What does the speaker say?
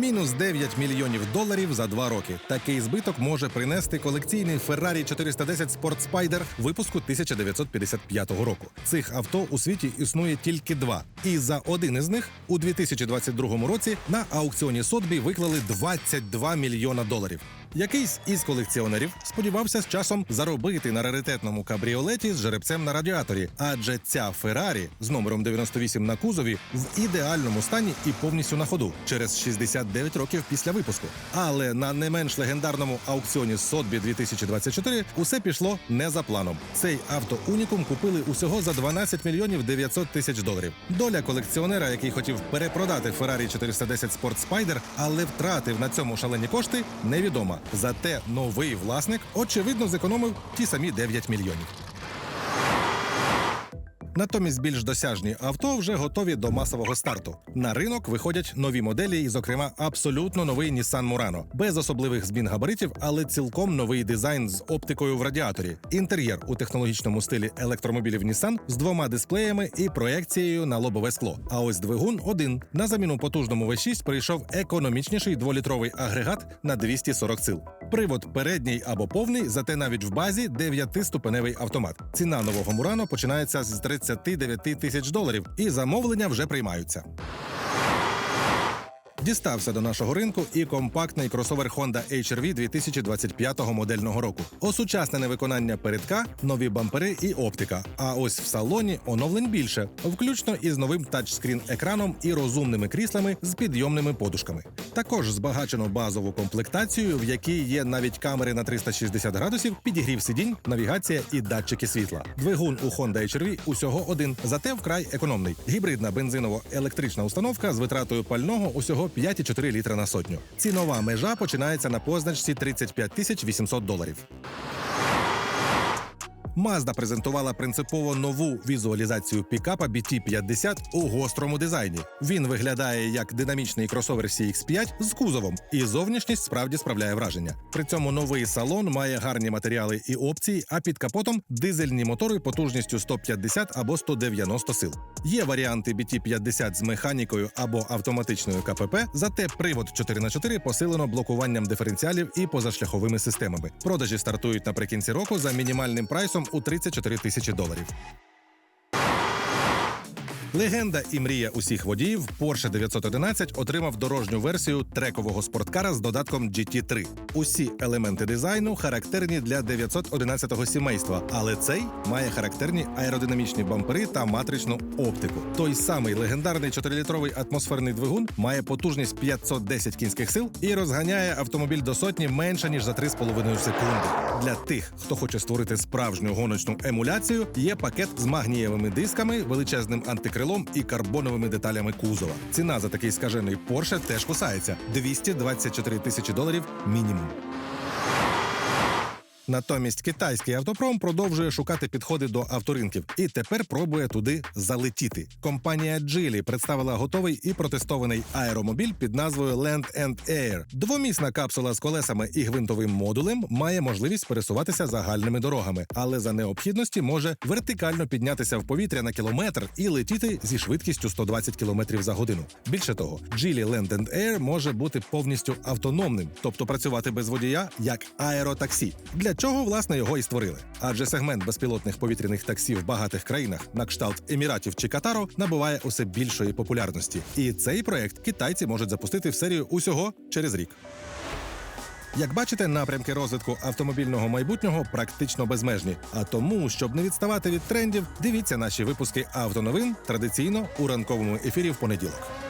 Мінус 9 мільйонів доларів за два роки. Такий збиток може принести колекційний Ferrari 410 Sport Spider випуску 1955 року. Цих авто у світі існує тільки два. І за один із них у 2022 році на аукціоні Сотбі виклали 22 мільйона доларів. Якийсь із колекціонерів сподівався з часом заробити на раритетному кабріолеті з жеребцем на радіаторі, адже ця Феррарі з номером 98 на кузові в ідеальному стані і повністю на ходу через 69 років після випуску. Але на не менш легендарному аукціоні Сотбі 2024 усе пішло не за планом. Цей авто унікум купили усього за 12 мільйонів 900 тисяч доларів. Доля колекціонера, який хотів перепродати Ferrari 410 Sport Spider, але втратив на цьому шалені кошти, невідома. Зате новий власник очевидно зекономив ті самі 9 мільйонів. Натомість більш досяжні авто вже готові до масового старту. На ринок виходять нові моделі, і, зокрема, абсолютно новий Nissan Murano. без особливих змін габаритів, але цілком новий дизайн з оптикою в радіаторі. Інтер'єр у технологічному стилі електромобілів Nissan з двома дисплеями і проекцією на лобове скло. А ось двигун один на заміну потужному V6 прийшов економічніший дволітровий агрегат на 240 сил. Привод передній або повний, зате навіть в базі 9-ступеневий автомат. Ціна нового Мурано починається з 39 тисяч доларів, і замовлення вже приймаються. Дістався до нашого ринку і компактний кросовер Honda HR-V 2025 модельного року. Осучаснене виконання передка, нові бампери і оптика. А ось в салоні оновлень більше, включно із новим тачскрін екраном і розумними кріслами з підйомними подушками. Також збагачено базову комплектацію, в якій є навіть камери на 360 градусів, підігрів сидінь, навігація і датчики світла. Двигун у Honda HR-V усього один, зате вкрай економний. Гібридна бензиново-електрична установка з витратою пального усього 5,4 літра на сотню. Цінова межа починається на позначці 35 тисяч 800 доларів. Mazda презентувала принципово нову візуалізацію пікапа BT50 у гострому дизайні. Він виглядає як динамічний кросовер CX5 з кузовом, і зовнішність справді справляє враження. При цьому новий салон має гарні матеріали і опції, а під капотом дизельні мотори потужністю 150 або 190 сил. Є варіанти BT50 з механікою або автоматичною КПП, зате привод 4х4 посилено блокуванням диференціалів і позашляховими системами. Продажі стартують наприкінці року за мінімальним прайсом у 34 тисячі доларів. Легенда і мрія усіх водіїв Porsche 911 отримав дорожню версію трекового спорткара з додатком GT3. Усі елементи дизайну характерні для 911-го сімейства, але цей має характерні аеродинамічні бампери та матричну оптику. Той самий легендарний 4-літровий атмосферний двигун має потужність 510 кінських сил і розганяє автомобіль до сотні менше ніж за 3,5 секунди. Для тих, хто хоче створити справжню гоночну емуляцію, є пакет з магнієвими дисками, величезним антикрилом і карбоновими деталями кузова. Ціна за такий скажений Porsche теж кусається 224 тисячі доларів мінімум. Натомість китайський автопром продовжує шукати підходи до авторинків і тепер пробує туди залетіти. Компанія Geely представила готовий і протестований аеромобіль під назвою Land and Air. Двомісна капсула з колесами і гвинтовим модулем має можливість пересуватися загальними дорогами, але за необхідності може вертикально піднятися в повітря на кілометр і летіти зі швидкістю 120 км за годину. Більше того, Geely Land and Air може бути повністю автономним, тобто працювати без водія як аеротаксі. Для чого власне його і створили? Адже сегмент безпілотних повітряних таксі в багатих країнах, на кшталт Еміратів чи Катару, набуває усе більшої популярності. І цей проект китайці можуть запустити в серію усього через рік. Як бачите, напрямки розвитку автомобільного майбутнього практично безмежні. А тому, щоб не відставати від трендів, дивіться наші випуски автоновин традиційно у ранковому ефірі в понеділок.